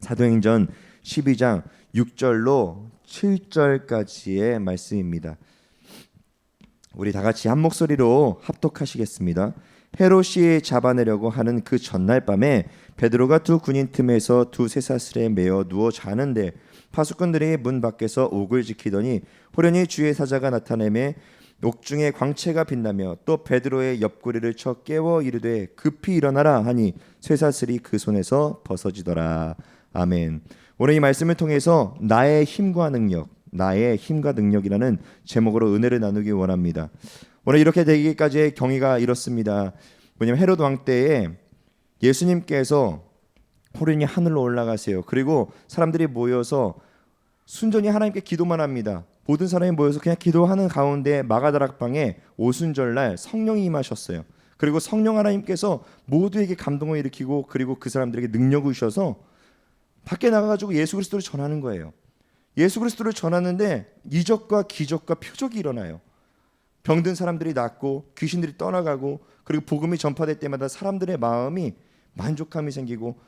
사도행전 12장 6절로 7절까지의 말씀입니다. 우리 다 같이 한 목소리로 합독하시겠습니다. 헤롯이 잡아내려고 하는 그 전날 밤에 베드로가 두 군인 틈에서 두 쇠사슬에 매어 누워 자는데 파수꾼들이 문 밖에서 옥을 지키더니 호련히 주의 사자가 나타내매 옥중에 광채가 빛나며 또 베드로의 옆구리를 쳐 깨워 이르되 급히 일어나라 하니 쇠사슬이 그 손에서 벗어지더라. 아멘. 오늘 이 말씀을 통해서 나의 힘과 능력, 나의 힘과 능력이라는 제목으로 은혜를 나누기 원합니다. 오늘 이렇게 되기까지의 경위가 이렇습니다. 뭐냐면 헤롯 왕 때에 예수님께서 호련히 하늘로 올라가세요. 그리고 사람들이 모여서 순전히 하나님께 기도만 합니다. 모든 사람이 모여서 그냥 기도하는 가운데 마가다락방에 오순절 날 성령이 임하셨어요. 그리고 성령 하나님께서 모두에게 감동을 일으키고 그리고 그 사람들에게 능력을 주셔서 밖에 나가가지고 예수 그리스도를 전하는 거예요. 예수 그리스도를 전하는데 이적과 기적과 표적이 일어나요. 병든 사람들이 낫고 귀신들이 떠나가고 그리고 복음이 전파될 때마다 사람들의 마음이 만족함이 생기고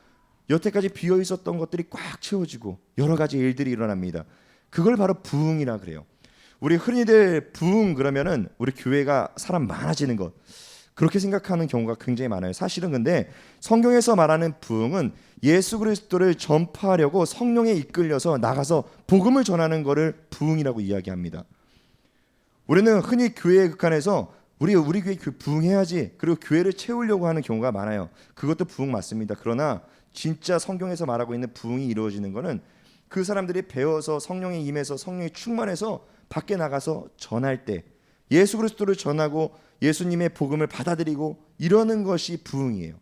여태까지 비어 있었던 것들이 꽉 채워지고 여러 가지 일들이 일어납니다. 그걸 바로 부흥이라 그래요. 우리 흔히들 부흥 그러면은 우리 교회가 사람 많아지는 것 그렇게 생각하는 경우가 굉장히 많아요. 사실은 근데 성경에서 말하는 부흥은 예수 그리스도를 전파하려고 성령에 이끌려서 나가서 복음을 전하는 것을 부흥이라고 이야기합니다. 우리는 흔히 교회 극한에서 우리 우리 교회 그 부흥해야지 그리고 교회를 채우려고 하는 경우가 많아요. 그것도 부흥 맞습니다. 그러나 진짜 성경에서 말하고 있는 부흥이 이루어지는 것은 그 사람들이 배워서 성령에 임해서 성령에 충만해서 밖에 나가서 전할 때 예수 그리스도를 전하고 예수님의 복음을 받아들이고 이러는 것이 부흥이에요.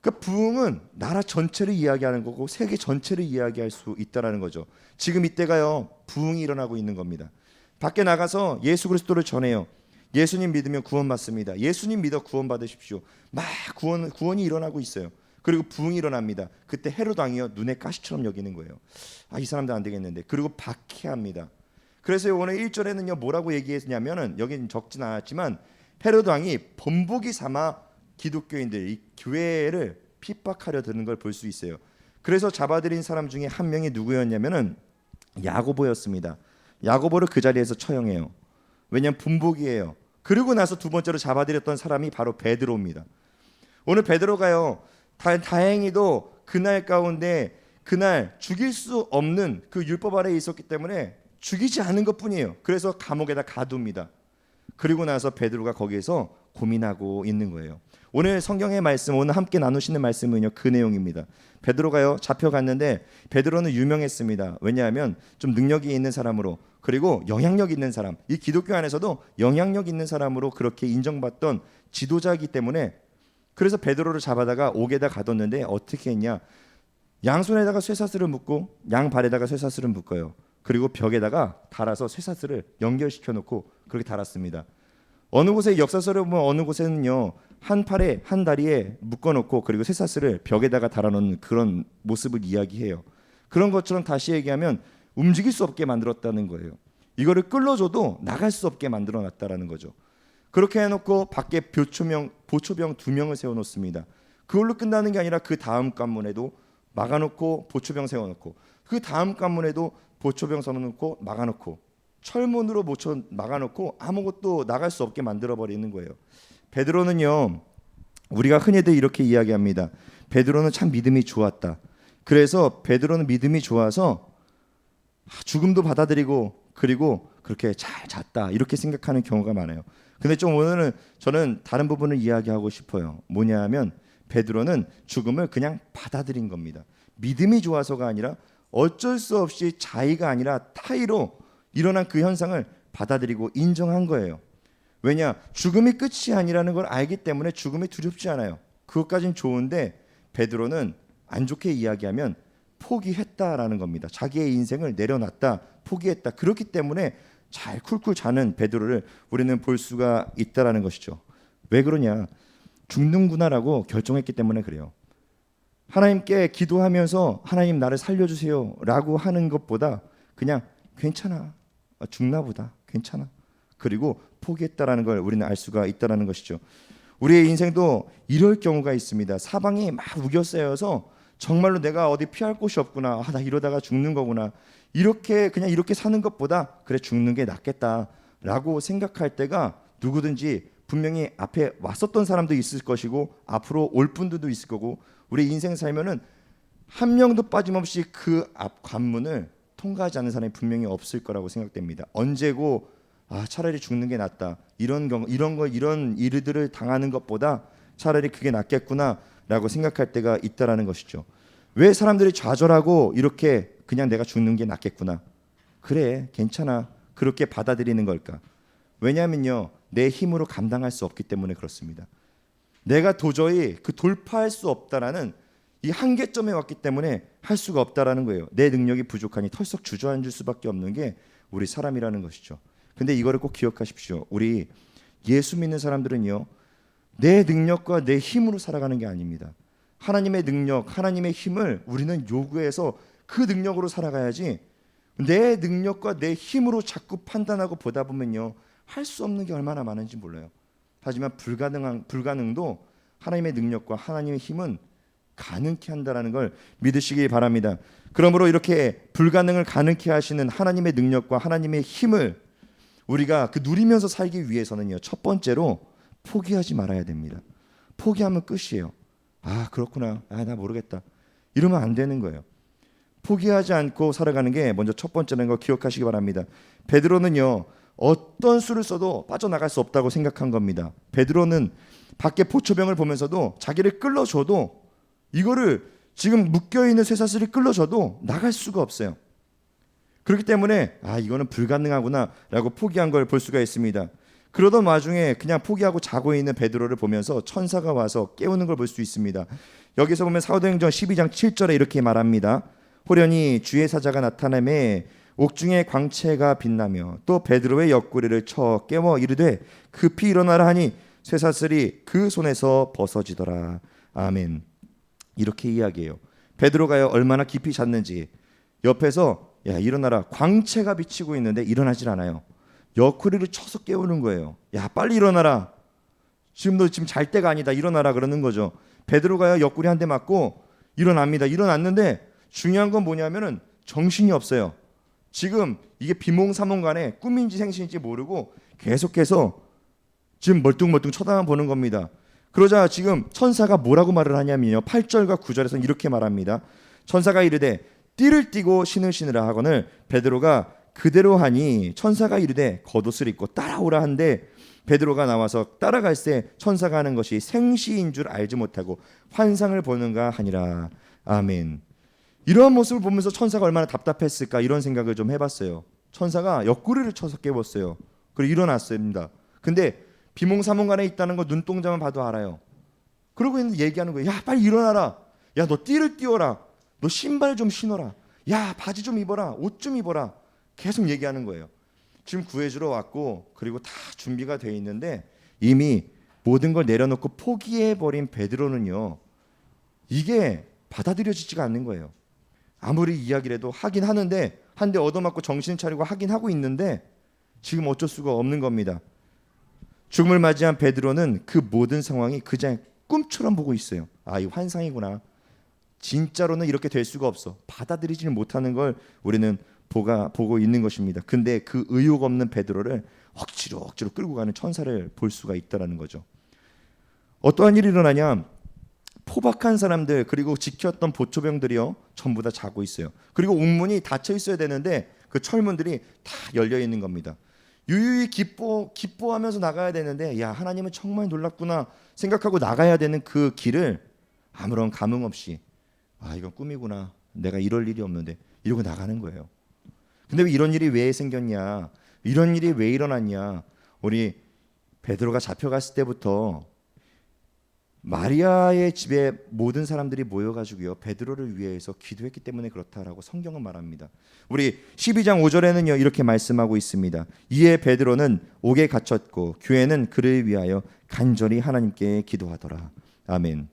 그 부흥은 나라 전체를 이야기하는 거고 세계 전체를 이야기할 수 있다라는 거죠. 지금 이때가요 부흥이 일어나고 있는 겁니다. 밖에 나가서 예수 그리스도를 전해요. 예수님 믿으면 구원 받습니다. 예수님 믿어 구원 받으십시오. 막 구원 구원이 일어나고 있어요. 그리고 부흥이 일어납니다. 그때 헤롯 왕이요 눈에 가시처럼 여기는 거예요. 아 이 사람들 안 되겠는데. 그리고 박해합니다. 그래서 오늘 1절에는요 뭐라고 얘기했냐면은 여기는 적진 않았지만 헤롯 왕이 본보기 삼아 기독교인들 이 교회를 핍박하려 드는 걸 볼 수 있어요. 그래서 잡아들인 사람 중에 한 명이 누구였냐면은 야고보였습니다. 야고보를 그 자리에서 처형해요. 왜냐하면 분복이에요. 그리고 나서 두 번째로 잡아들였던 사람이 바로 베드로입니다. 오늘 베드로가요. 다, 다행히도 그날 가운데 그날 죽일 수 없는 그 율법 아래에 있었기 때문에 죽이지 않은 것뿐이에요. 그래서 감옥에다 가둡니다. 그리고 나서 베드로가 거기에서 고민하고 있는 거예요. 오늘 성경의 말씀 오늘 함께 나누시는 말씀은요 그 내용입니다. 베드로가요 잡혀갔는데 베드로는 유명했습니다. 왜냐하면 좀 능력이 있는 사람으로 그리고 영향력 있는 사람 이 기독교 안에서도 영향력 있는 사람으로 그렇게 인정받던 지도자이기 때문에 그래서 베드로를 잡아다가 옥에다 가뒀는데 어떻게 했냐 양손에다가 쇠사슬을 묶고 양 발에다가 쇠사슬을 묶어요. 그리고 벽에다가 달아서 쇠사슬을 연결시켜 놓고 그렇게 달았습니다. 어느 곳에 역사서를 보면 어느 곳에는요 한 팔에 한 다리에 묶어놓고 그리고 쇠사슬을 벽에다가 달아놓는 그런 모습을 이야기해요. 그런 것처럼 다시 얘기하면 움직일 수 없게 만들었다는 거예요. 이거를 끌어줘도 나갈 수 없게 만들어놨다라는 거죠. 그렇게 해놓고 밖에 보초명 보초병 두 명을 세워놓습니다. 그걸로 끝나는 게 아니라 그 다음 관문에도 막아놓고 보초병 세워놓고 그 다음 관문에도 보초병 세워놓고 막아놓고 철문으로 모쳐 막아놓고 아무것도 나갈 수 없게 만들어 버리는 거예요. 베드로는요 우리가 흔히들 이렇게 이야기합니다. 베드로는 참 믿음이 좋았다. 그래서 베드로는 믿음이 좋아서 죽음도 받아들이고 그리고 그렇게 잘 잤다 이렇게 생각하는 경우가 많아요. 근데 좀 오늘은 저는 다른 부분을 이야기하고 싶어요. 뭐냐하면 베드로는 죽음을 그냥 받아들인 겁니다. 믿음이 좋아서가 아니라 어쩔 수 없이 자의가 아니라 타의로 일어난 그 현상을 받아들이고 인정한 거예요. 왜냐? 죽음이 끝이 아니라는 걸 알기 때문에 죽음이 두렵지 않아요. 그것까진 좋은데 베드로는 안 좋게 이야기하면 포기했다라는 겁니다. 자기의 인생을 내려놨다, 포기했다. 그렇기 때문에 잘 쿨쿨 자는 베드로를 우리는 볼 수가 있다라는 것이죠. 왜 그러냐? 죽는구나라고 결정했기 때문에 그래요. 하나님께 기도하면서 하나님 나를 살려주세요라고 하는 것보다 그냥 괜찮아 죽나 보다 괜찮아 그리고 포기했다라는 걸 우리는 알 수가 있다라는 것이죠. 우리의 인생도 이럴 경우가 있습니다. 사방이 막 우겨싸여서 정말로 내가 어디 피할 곳이 없구나. 아, 나 이러다가 죽는 거구나. 이렇게 그냥 이렇게 사는 것보다 그래 죽는 게 낫겠다라고 생각할 때가 누구든지 분명히 앞에 왔었던 사람도 있을 것이고 앞으로 올 분들도 있을 거고 우리 인생 살면은 한 명도 빠짐없이 그 앞 관문을 통과하지 않는 사람이 분명히 없을 거라고 생각됩니다. 언제고 아 차라리 죽는 게 낫다 이런 경우 이런 거 이런 일들을 당하는 것보다 차라리 그게 낫겠구나라고 생각할 때가 있다라는 것이죠. 왜 사람들이 좌절하고 이렇게 그냥 내가 죽는 게 낫겠구나 그래 괜찮아 그렇게 받아들이는 걸까? 왜냐하면요 내 힘으로 감당할 수 없기 때문에 그렇습니다. 내가 도저히 그 돌파할 수 없다라는 이 한계점에 왔기 때문에 할 수가 없다라는 거예요. 내 능력이 부족하니 털썩 주저앉을 수밖에 없는 게 우리 사람이라는 것이죠. 근데 이거를 꼭 기억하십시오. 우리 예수 믿는 사람들은요. 내 능력과 내 힘으로 살아가는 게 아닙니다. 하나님의 능력, 하나님의 힘을 우리는 요구해서 그 능력으로 살아가야지 내 능력과 내 힘으로 자꾸 판단하고 보다 보면요. 할 수 없는 게 얼마나 많은지 몰라요. 하지만 불가능한 불가능도 하나님의 능력과 하나님의 힘은 가능케 한다라는 걸 믿으시기 바랍니다. 그러므로 이렇게 불가능을 가능케 하시는 하나님의 능력과 하나님의 힘을 우리가 그 누리면서 살기 위해서는요. 첫 번째로 포기하지 말아야 됩니다. 포기하면 끝이에요. 아, 그렇구나. 아, 나 모르겠다. 이러면 안 되는 거예요. 포기하지 않고 살아가는 게 먼저 첫 번째라는 거 기억하시기 바랍니다. 베드로는요. 어떤 수를 써도 빠져나갈 수 없다고 생각한 겁니다. 베드로는 밖에 보초병을 보면서도 자기를 끌어줘도 이거를 지금 묶여 있는 쇠사슬이 끌어줘도 나갈 수가 없어요. 그렇기 때문에 아 이거는 불가능하구나라고 포기한 걸 볼 수가 있습니다. 그러던 와중에 그냥 포기하고 자고 있는 베드로를 보면서 천사가 와서 깨우는 걸 볼 수 있습니다. 여기서 보면 사도행전 12장 7절에 이렇게 말합니다. 호련히 주의 사자가 나타남에 옥중의 광채가 빛나며 또 베드로의 옆구리를 쳐 깨워 이르되 급히 일어나라 하니 쇠사슬이 그 손에서 벗어지더라. 아멘. 이렇게 이야기해요. 베드로가요 얼마나 깊이 잤는지 옆에서 야 일어나라 광채가 비치고 있는데 일어나질 않아요. 옆구리를 쳐서 깨우는 거예요. 야 빨리 일어나라. 지금 너 지금 잘 때가 아니다. 일어나라 그러는 거죠. 베드로가요 옆구리 한 대 맞고 일어납니다. 일어났는데 중요한 건 뭐냐면은 정신이 없어요. 지금 이게 비몽사몽 간에 꿈인지 생신인지 모르고 계속해서 지금 멀뚱멀뚱 쳐다만 보는 겁니다. 그러자 지금 천사가 뭐라고 말을 하냐면요. 8절과 9절에서 이렇게 말합니다. 천사가 이르되 띠를 띠고 신을 신으라 하거늘 베드로가 그대로 하니 천사가 이르되 겉옷을 입고 따라오라 한데 베드로가 나와서 따라갈 때 천사가 하는 것이 생시인 줄 알지 못하고 환상을 보는가 하니라. 아멘. 이러한 모습을 보면서 천사가 얼마나 답답했을까 이런 생각을 좀 해봤어요. 천사가 옆구리를 쳐서 깨웠어요. 그리고 일어났습니다. 근데 비몽사몽간에 있다는 거 눈동자만 봐도 알아요. 그러고 있는데 얘기하는 거예요. 야 빨리 일어나라. 야 너 띠를 띄워라. 너 신발 좀 신어라. 야 바지 좀 입어라. 옷 좀 입어라. 계속 얘기하는 거예요. 지금 구해주러 왔고 그리고 다 준비가 돼 있는데 이미 모든 걸 내려놓고 포기해 버린 베드로는요. 이게 받아들여지지가 않는 거예요. 아무리 이야기를 해도 하긴 하는데 한 대 얻어맞고 정신 차리고 하긴 하고 있는데 지금 어쩔 수가 없는 겁니다. 죽음을 맞이한 베드로는 그 모든 상황이 그냥 꿈처럼 보고 있어요. 아, 이 환상이구나. 진짜로는 이렇게 될 수가 없어. 받아들이지는 못하는 걸 우리는 보가, 보고 있는 것입니다. 근데 그 의욕 없는 베드로를 억지로 억지로 끌고 가는 천사를 볼 수가 있다라는 거죠. 어떠한 일이 일어나냐? 포박한 사람들 그리고 지켰던 보초병들이요 전부 다 자고 있어요. 그리고 옥문이 닫혀 있어야 되는데 그 철문들이 다 열려 있는 겁니다. 유유히 기뻐 기뻐하면서 나가야 되는데 야 하나님은 정말 놀랍구나 생각하고 나가야 되는 그 길을 아무런 감흥 없이 아 이건 꿈이구나 내가 이럴 일이 없는데 이러고 나가는 거예요. 근데 왜 이런 일이 왜 생겼냐 이런 일이 왜 일어났냐 우리 베드로가 잡혀갔을 때부터 마리아의 집에 모든 사람들이 모여가지고요 베드로를 위해서 기도했기 때문에 그렇다라고 성경은 말합니다. 우리 12장 5절에는요 이렇게 말씀하고 있습니다. 이에 베드로는 옥에 갇혔고 교회는 그를 위하여 간절히 하나님께 기도하더라. 아멘.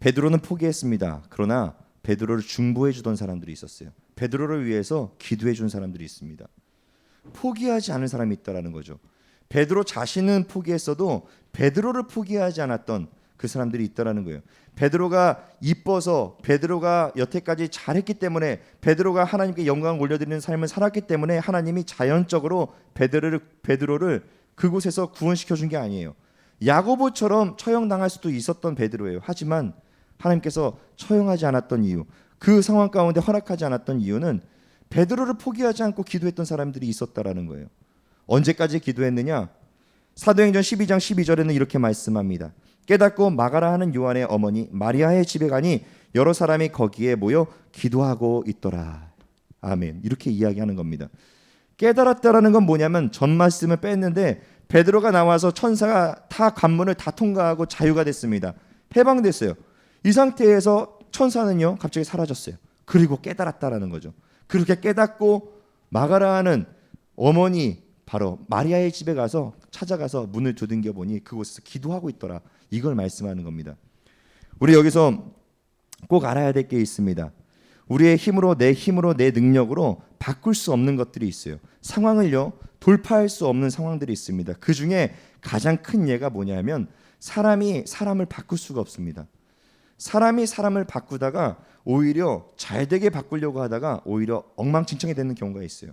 베드로는 포기했습니다. 그러나 베드로를 중보해 주던 사람들이 있었어요. 베드로를 위해서 기도해 준 사람들이 있습니다. 포기하지 않은 사람이 있다라는 거죠. 베드로 자신은 포기했어도 베드로를 포기하지 않았던 그 사람들이 있다라는 거예요. 베드로가 이뻐서 베드로가 여태까지 잘했기 때문에 베드로가 하나님께 영광 올려드리는 삶을 살았기 때문에 하나님이 자연적으로 베드로를 베드로를 그곳에서 구원시켜 준 게 아니에요. 야고보처럼 처형당할 수도 있었던 베드로예요. 하지만 하나님께서 처형하지 않았던 이유, 그 상황 가운데 허락하지 않았던 이유는 베드로를 포기하지 않고 기도했던 사람들이 있었다라는 거예요. 언제까지 기도했느냐? 사도행전 12장 12절에는 이렇게 말씀합니다. 깨닫고 마가라 하는 요한의 어머니 마리아의 집에 가니 여러 사람이 거기에 모여 기도하고 있더라. 아멘. 이렇게 이야기하는 겁니다. 깨달았다라는 건 뭐냐면 전 말씀을 뺐는데 베드로가 나와서 천사가 다 관문을 다 통과하고 자유가 됐습니다. 해방됐어요. 이 상태에서 천사는요 갑자기 사라졌어요. 그리고 깨달았다라는 거죠. 그렇게 깨닫고 마가라는 어머니 바로 마리아의 집에 가서 찾아가서 문을 두들겨 보니 그곳에서 기도하고 있더라. 이걸 말씀하는 겁니다. 우리 여기서 꼭 알아야 될 게 있습니다. 우리의 힘으로 내 힘으로 내 능력으로 바꿀 수 없는 것들이 있어요. 상황을요 돌파할 수 없는 상황들이 있습니다. 그 중에 가장 큰 예가 뭐냐면 사람이 사람을 바꿀 수가 없습니다. 사람이 사람을 바꾸다가 오히려 잘 되게 바꾸려고 하다가 오히려 엉망진창이 되는 경우가 있어요.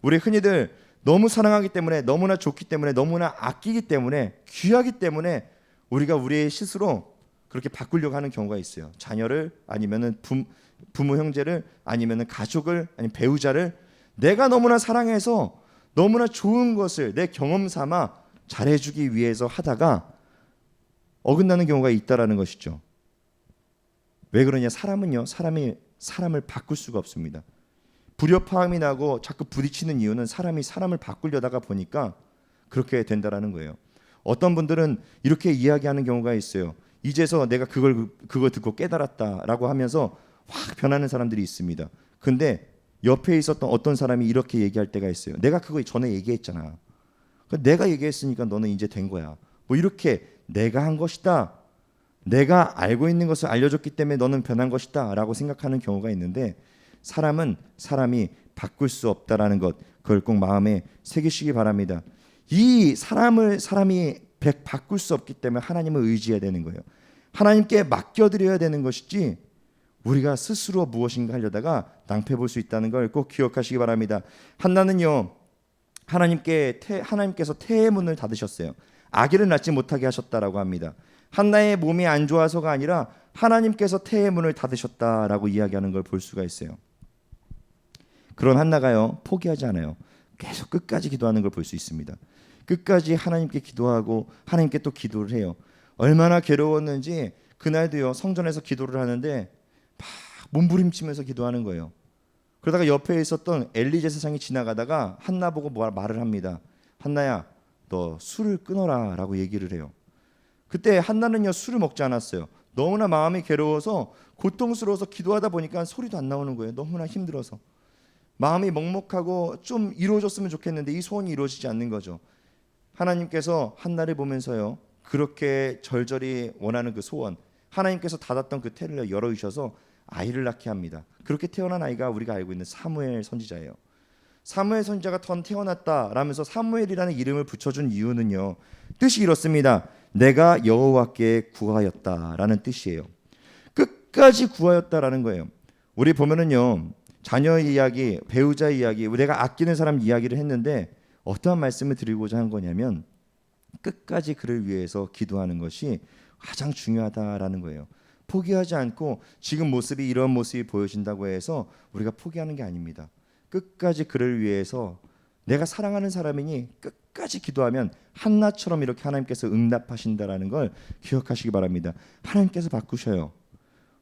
우리 흔히들 너무 사랑하기 때문에 너무나 좋기 때문에 너무나 아끼기 때문에 귀하기 때문에 우리가 우리의 스스로 그렇게 바꾸려고 하는 경우가 있어요. 자녀를 아니면은 부, 부모 형제를 아니면은 가족을 아니 배우자를 내가 너무나 사랑해서 너무나 좋은 것을 내 경험 삼아 잘해주기 위해서 하다가 어긋나는 경우가 있다라는 것이죠. 왜 그러냐? 사람은요, 사람이 사람을 바꿀 수가 없습니다. 불협화음이 나고 자꾸 부딪히는 이유는 사람이 사람을 바꾸려다가 보니까 그렇게 된다라는 거예요. 어떤 분들은 이렇게 이야기하는 경우가 있어요. 이제서 내가 그걸 그거 듣고 깨달았다라고 하면서 확 변하는 사람들이 있습니다. 근데 옆에 있었던 어떤 사람이 이렇게 얘기할 때가 있어요. 내가 그거 전에 얘기했잖아. 내가 얘기했으니까 너는 이제 된 거야. 뭐 이렇게 내가 한 것이다. 내가 알고 있는 것을 알려줬기 때문에 너는 변한 것이다라고 생각하는 경우가 있는데 사람은 사람이 바꿀 수 없다라는 것 그걸 꼭 마음에 새기시기 바랍니다. 이 사람을 사람이 백 바꿀 수 없기 때문에 하나님을 의지해야 되는 거예요. 하나님께 맡겨드려야 되는 것이지 우리가 스스로 무엇인가 하려다가 낭패 볼 수 있다는 걸 꼭 기억하시기 바랍니다. 한나는요 하나님께 태, 하나님께서 태의 문을 닫으셨어요. 아기를 낳지 못하게 하셨다라고 합니다. 한나의 몸이 안 좋아서가 아니라 하나님께서 태의 문을 닫으셨다라고 이야기하는 걸 볼 수가 있어요. 그런 한나가요 포기하지 않아요. 계속 끝까지 기도하는 걸 볼 수 있습니다. 끝까지 하나님께 기도하고 하나님께 또 기도를 해요. 얼마나 괴로웠는지 그날도요 성전에서 기도를 하는데 막 몸부림치면서 기도하는 거예요. 그러다가 옆에 있었던 엘리제 세상이 지나가다가 한나 보고 뭐 말을 합니다. 한나야, 너 술을 끊어라라고 얘기를 해요. 그때 한나는요 술을 먹지 않았어요. 너무나 마음이 괴로워서 고통스러워서 기도하다 보니까 소리도 안 나오는 거예요. 너무나 힘들어서 마음이 먹먹하고 좀 이루어졌으면 좋겠는데 이 소원이 이루어지지 않는 거죠. 하나님께서 한나를 보면서요 그렇게 절절히 원하는 그 소원 하나님께서 닫았던 그 태를 열어주셔서 아이를 낳게 합니다. 그렇게 태어난 아이가 우리가 알고 있는 사무엘 선지자예요. 사무엘 선지자가 턴 태어났다라면서 사무엘이라는 이름을 붙여준 이유는요. 뜻이 이렇습니다. 내가 여호와께 구하였다라는 뜻이에요. 끝까지 구하였다라는 거예요. 우리 보면은요. 자녀 이야기, 배우자 이야기, 내가 아끼는 사람 이야기를 했는데 어떠한 말씀을 드리고자 한 거냐면 끝까지 그를 위해서 기도하는 것이 가장 중요하다라는 거예요. 포기하지 않고 지금 모습이 이런 모습이 보여진다고 해서 우리가 포기하는 게 아닙니다. 끝까지 그를 위해서 내가 사랑하는 사람이니 끝까지 기도하면 한나처럼 이렇게 하나님께서 응답하신다라는 걸 기억하시기 바랍니다. 하나님께서 바꾸셔요.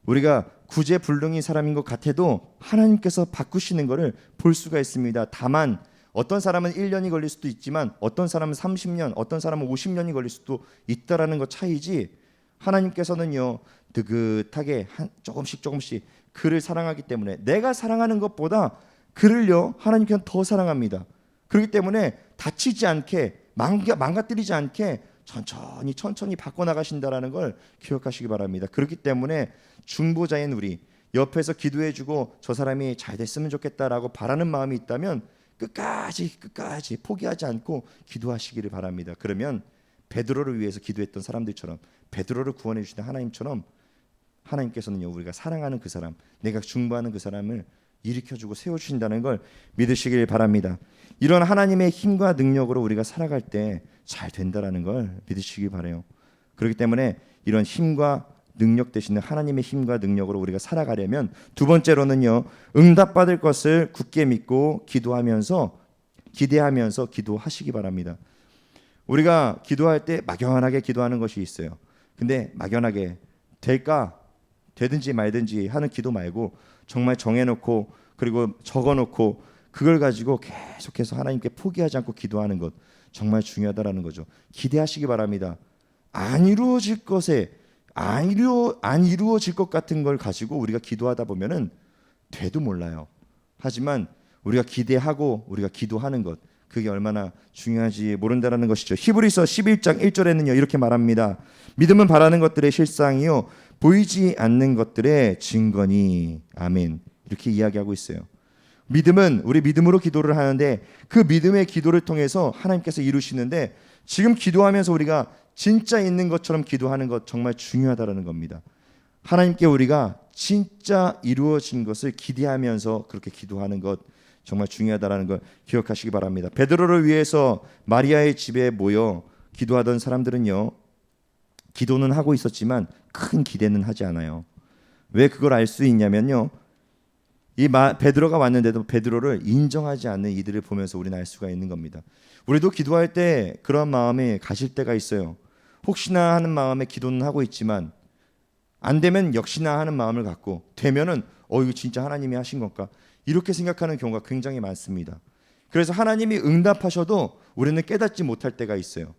우리가 구제불능인 사람인 것 같아도 하나님께서 바꾸시는 것을 볼 수가 있습니다. 다만 어떤 사람은 1년이 걸릴 수도 있지만 어떤 사람은 30년, 어떤 사람은 50년이 걸릴 수도 있다라는 것 차이지 하나님께서는요 느긋하게 한 조금씩 조금씩 그를 사랑하기 때문에 내가 사랑하는 것보다 그를요 하나님께서 더 사랑합니다. 그렇기 때문에 다치지 않게 망가, 망가뜨리지 않게 천천히 천천히 바꿔 나가신다라는 걸 기억하시기 바랍니다. 그렇기 때문에 중보자인 우리 옆에서 기도해주고 저 사람이 잘 됐으면 좋겠다라고 바라는 마음이 있다면 끝까지 끝까지 포기하지 않고 기도하시기를 바랍니다. 그러면 베드로를 위해서 기도했던 사람들처럼 베드로를 구원해 주시는 하나님처럼 하나님께서는요 우리가 사랑하는 그 사람, 내가 중보하는 그 사람을 일으켜주고 세워주신다는 걸 믿으시길 바랍니다. 이런 하나님의 힘과 능력으로 우리가 살아갈 때 잘 된다라는 걸 믿으시기 바래요. 그렇기 때문에 이런 힘과 능력 되시는 하나님의 힘과 능력으로 우리가 살아가려면 두 번째로는요 응답받을 것을 굳게 믿고 기도하면서 기대하면서 기도하시기 바랍니다. 우리가 기도할 때 막연하게 기도하는 것이 있어요. 근데 막연하게 될까 되든지 말든지 하는 기도 말고 정말 정해놓고 그리고 적어놓고 그걸 가지고 계속해서 하나님께 포기하지 않고 기도하는 것 정말 중요하다라는 거죠. 기대하시기 바랍니다. 안 이루어질 것에 안 이루어 안 이루어질 것 같은 걸 가지고 우리가 기도하다 보면은 돼도 몰라요. 하지만 우리가 기대하고 우리가 기도하는 것 그게 얼마나 중요한지 모른다라는 것이죠. 히브리서 11장 1절에는요 이렇게 말합니다. 믿음은 바라는 것들의 실상이요 보이지 않는 것들의 증거니 아멘 이렇게 이야기하고 있어요. 믿음은 우리 믿음으로 기도를 하는데 그 믿음의 기도를 통해서 하나님께서 이루시는데 지금 기도하면서 우리가 진짜 있는 것처럼 기도하는 것 정말 중요하다라는 겁니다. 하나님께 우리가 진짜 이루어진 것을 기대하면서 그렇게 기도하는 것 정말 중요하다라는 걸 기억하시기 바랍니다. 베드로를 위해서 마리아의 집에 모여 기도하던 사람들은요. 기도는 하고 있었지만 큰 기대는 하지 않아요. 왜 그걸 알 수 있냐면요. 이 마, 베드로가 왔는데도 베드로를 인정하지 않는 이들을 보면서 우리는 알 수가 있는 겁니다. 우리도 기도할 때 그런 마음이 가실 때가 있어요. 혹시나 하는 마음에 기도는 하고 있지만 안 되면 역시나 하는 마음을 갖고 되면은 어 이거 진짜 하나님이 하신 건가 이렇게 생각하는 경우가 굉장히 많습니다. 그래서 하나님이 응답하셔도 우리는 깨닫지 못할 때가 있어요.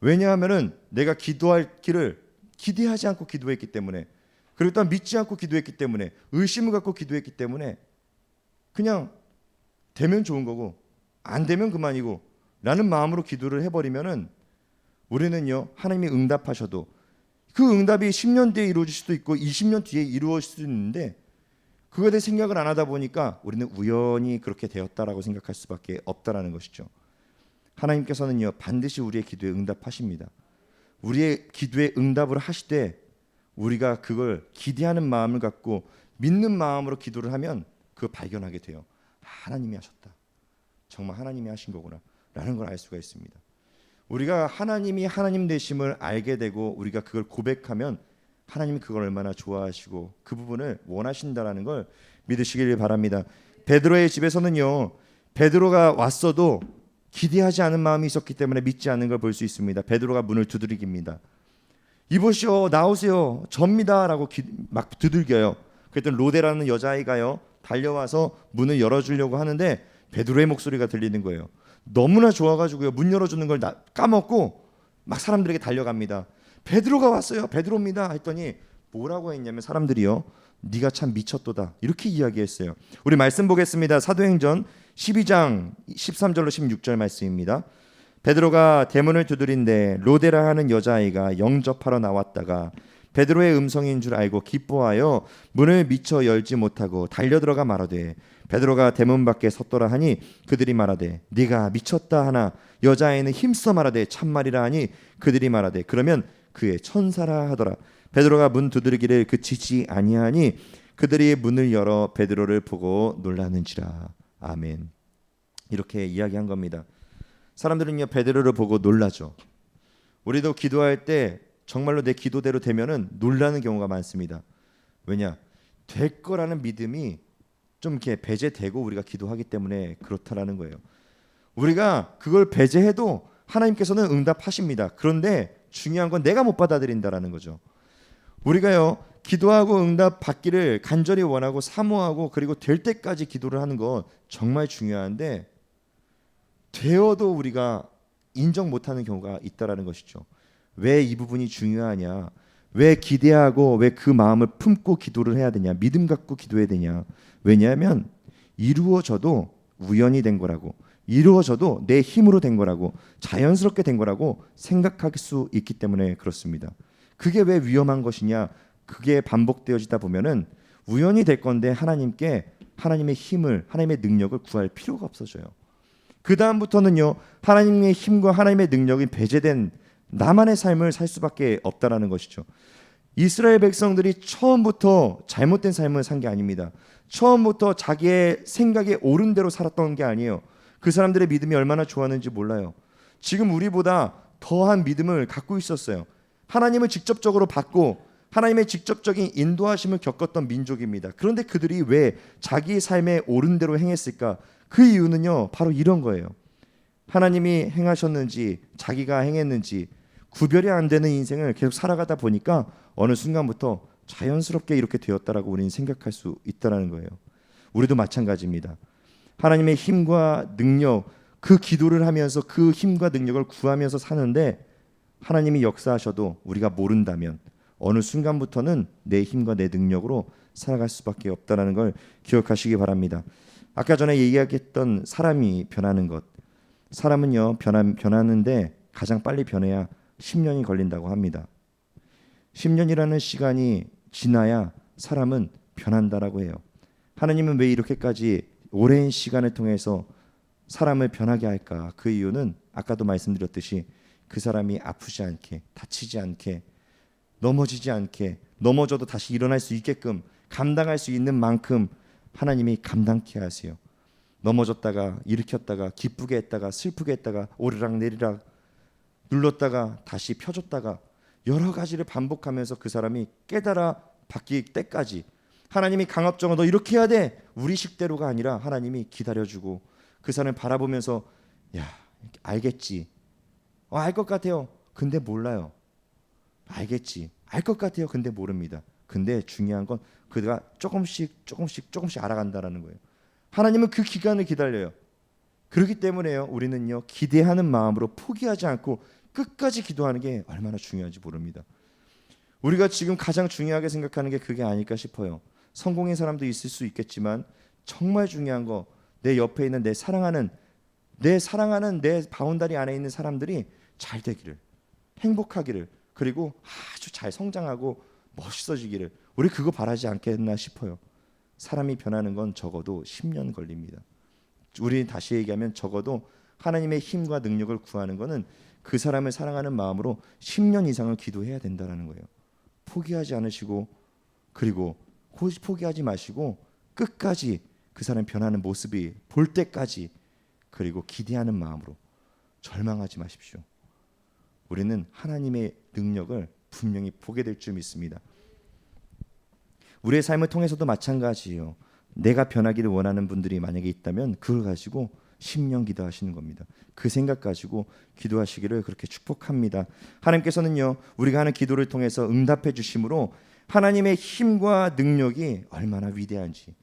왜냐하면은 내가 기도할 길을 기대하지 않고 기도했기 때문에 그리고 또 믿지 않고 기도했기 때문에 의심을 갖고 기도했기 때문에 그냥 되면 좋은 거고 안 되면 그만이고 라는 마음으로 기도를 해버리면은 우리는요 하나님이 응답하셔도 그 응답이 10년 뒤에 이루어질 수도 있고 20년 뒤에 이루어질 수도 있는데 그거에 대해 생각을 안 하다 보니까 우리는 우연히 그렇게 되었다라고 생각할 수밖에 없다라는 것이죠. 하나님께서는요 반드시 우리의 기도에 응답하십니다. 우리의 기도에 응답을 하시되 우리가 그걸 기대하는 마음을 갖고 믿는 마음으로 기도를 하면 그 발견하게 돼요. 아, 하나님이 하셨다. 정말 하나님이 하신 거구나라는 걸 알 수가 있습니다. 우리가 하나님이 하나님 되심을 알게 되고 우리가 그걸 고백하면 하나님이 그걸 얼마나 좋아하시고 그 부분을 원하신다라는 걸 믿으시길 바랍니다. 베드로의 집에서는요. 베드로가 왔어도 기대하지 않은 마음이 있었기 때문에 믿지 않는 걸 볼 수 있습니다. 베드로가 문을 두드립니다. 이보시오 나오세요 접니다라고 기, 막 두들겨요. 그랬더니 로데라는 여자아이가요 달려와서 문을 열어주려고 하는데 베드로의 목소리가 들리는 거예요. 너무나 좋아가지고요 문 열어주는 걸 나, 까먹고 막 사람들에게 달려갑니다. 베드로가 왔어요 베드로입니다 했더니 뭐라고 했냐면 사람들이요 네가 참 미쳤도다 이렇게 이야기했어요. 우리 말씀 보겠습니다. 사도행전 12장 13절로 16절 말씀입니다. 베드로가 대문을 두드린데 로데라 하는 여자아이가 영접하러 나왔다가 베드로의 음성인 줄 알고 기뻐하여 문을 미처 열지 못하고 달려 들어가 말하되 베드로가 대문 밖에 섰더라 하니 그들이 말하되 네가 미쳤다 하나 여자아이는 힘써 말하되 참말이라 하니 그들이 말하되 그러면 그의 천사라 하더라 베드로가 문 두드리기를 그치지 아니하니 그들이 문을 열어 베드로를 보고 놀라는지라 아멘 이렇게 이야기한 겁니다. 사람들은요 베드로를 보고 놀라죠. 우리도 기도할 때 정말로 내 기도대로 되면은 놀라는 경우가 많습니다. 왜냐 될 거라는 믿음이 좀 이렇게 배제되고 우리가 기도하기 때문에 그렇다라는 거예요. 우리가 그걸 배제해도 하나님께서는 응답하십니다. 그런데 중요한 건 내가 못 받아들인다라는 거죠. 우리가요 기도하고 응답 받기를 간절히 원하고 사모하고 그리고 될 때까지 기도를 하는 건 정말 중요한데 되어도 우리가 인정 못하는 경우가 있다라는 것이죠. 왜 이 부분이 중요하냐? 왜 기대하고 왜 그 마음을 품고 기도를 해야 되냐? 믿음 갖고 기도해야 되냐? 왜냐하면 이루어져도 우연이 된 거라고 이루어져도 내 힘으로 된 거라고 자연스럽게 된 거라고 생각할 수 있기 때문에 그렇습니다. 그게 왜 위험한 것이냐? 그게 반복되어지다 보면은 우연이 될 건데 하나님께 하나님의 힘을 하나님의 능력을 구할 필요가 없어져요. 그 다음부터는요 하나님의 힘과 하나님의 능력이 배제된 나만의 삶을 살 수밖에 없다라는 것이죠. 이스라엘 백성들이 처음부터 잘못된 삶을 산 게 아닙니다. 처음부터 자기의 생각에 옳은 대로 살았던 게 아니에요. 그 사람들의 믿음이 얼마나 좋았는지 몰라요. 지금 우리보다 더한 믿음을 갖고 있었어요. 하나님을 직접적으로 받고 하나님의 직접적인 인도하심을 겪었던 민족입니다. 그런데 그들이 왜 자기 삶에 옳은 대로 행했을까? 그 이유는요, 바로 이런 거예요. 하나님이 행하셨는지 자기가 행했는지 구별이 안 되는 인생을 계속 살아가다 보니까 어느 순간부터 자연스럽게 이렇게 되었다라고 우리는 생각할 수 있다라는 거예요. 우리도 마찬가지입니다. 하나님의 힘과 능력 그 기도를 하면서 그 힘과 능력을 구하면서 사는데 하나님이 역사하셔도 우리가 모른다면 어느 순간부터는 내 힘과 내 능력으로 살아갈 수밖에 없다라는 걸 기억하시기 바랍니다. 아까 전에 얘기했던 사람이 변하는 것. 사람은요 변하, 변하는데 가장 빨리 변해야 10년이 걸린다고 합니다. 10년이라는 시간이 지나야 사람은 변한다라고 해요. 하나님은 왜 이렇게까지 오랜 시간을 통해서 사람을 변하게 할까? 그 이유는 아까도 말씀드렸듯이 그 사람이 아프지 않게, 다치지 않게, 넘어지지 않게, 넘어져도 다시 일어날 수 있게끔 감당할 수 있는 만큼 하나님이 감당케 하세요. 넘어졌다가 일으켰다가 기쁘게 했다가 슬프게 했다가 오르락 내리락 눌렀다가 다시 펴줬다가 여러 가지를 반복하면서 그 사람이 깨달아 바뀔 때까지 하나님이 강압적으로 너 이렇게 해야 돼. 우리 식대로가 아니라 하나님이 기다려주고 그 사람을 바라보면서 야 알겠지 어, 알 것 같아요 근데 몰라요 알겠지 알 것 같아요 근데 모릅니다 근데 중요한 건 그가 조금씩 조금씩 조금씩 알아간다라는 거예요 하나님은 그 기간을 기다려요 그렇기 때문에요 우리는요 기대하는 마음으로 포기하지 않고 끝까지 기도하는 게 얼마나 중요한지 모릅니다. 우리가 지금 가장 중요하게 생각하는 게 그게 아닐까 싶어요. 성공의 사람도 있을 수 있겠지만 정말 중요한 거 내 옆에 있는 내 사랑하는 내 사랑하는 내 바운다리 안에 있는 사람들이 잘 되기를 행복하기를 그리고 아주 잘 성장하고 멋있어지기를 우리 그거 바라지 않겠나 싶어요. 사람이 변하는 건 적어도 10년 걸립니다. 우리 다시 얘기하면 적어도 하나님의 힘과 능력을 구하는 것은 그 사람을 사랑하는 마음으로 10년 이상을 기도해야 된다는 거예요. 포기하지 않으시고 그리고 포기하지 마시고 끝까지 그 사람 변하는 모습이 볼 때까지 그리고 기대하는 마음으로 절망하지 마십시오. 우리는 하나님의 능력을 분명히 보게 될 줄 믿습니다. 우리의 삶을 통해서도 마찬가지예요. 내가 변하기를 원하는 분들이 만약에 있다면 그걸 가지고 10년 기도하시는 겁니다. 그 생각 가지고 기도하시기를 그렇게 축복합니다. 하나님께서는요, 우리가 하는 기도를 통해서 응답해 주심으로 하나님의 힘과 능력이 얼마나 위대한지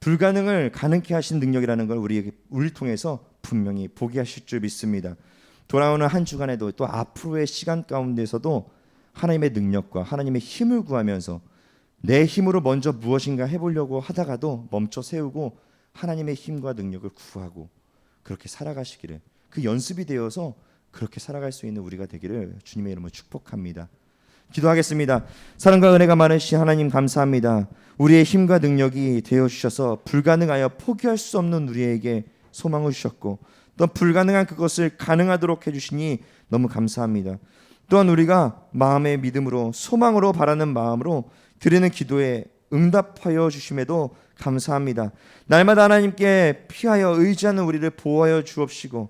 불가능을 가능케 하신 능력이라는 걸 우리에게 우리 통해서 분명히 보게 하실 줄 믿습니다. 돌아오는 한 주간에도 또 앞으로의 시간 가운데서도 하나님의 능력과 하나님의 힘을 구하면서 내 힘으로 먼저 무엇인가 해보려고 하다가도 멈춰 세우고 하나님의 힘과 능력을 구하고 그렇게 살아가시기를 그 연습이 되어서 그렇게 살아갈 수 있는 우리가 되기를 주님의 이름으로 축복합니다. 기도하겠습니다. 사랑과 은혜가 많으시 하나님 감사합니다. 우리의 힘과 능력이 되어 주셔서 불가능하여 포기할 수 없는 우리에게 소망을 주셨고 또 불가능한 그것을 가능하도록 해 주시니 너무 감사합니다. 또한 우리가 마음의 믿음으로 소망으로 바라는 마음으로 드리는 기도에 응답하여 주심에도 감사합니다. 날마다 하나님께 피하여 의지하는 우리를 보호하여 주옵시고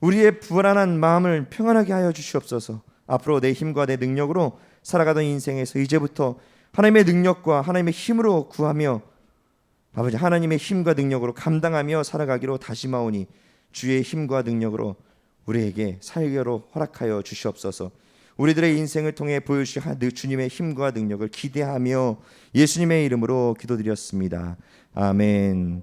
우리의 불안한 마음을 평안하게 하여 주시옵소서. 앞으로 내 힘과 내 능력으로 살아가던 인생에서 이제부터 하나님의 능력과 하나님의 힘으로 구하며 아버지 하나님의 힘과 능력으로 감당하며 살아가기로 다시마오니 주의 힘과 능력으로 우리에게 살게로 허락하여 주시옵소서. 우리들의 인생을 통해 보여주실 주님의 힘과 능력을 기대하며 예수님의 이름으로 기도드렸습니다. 아멘.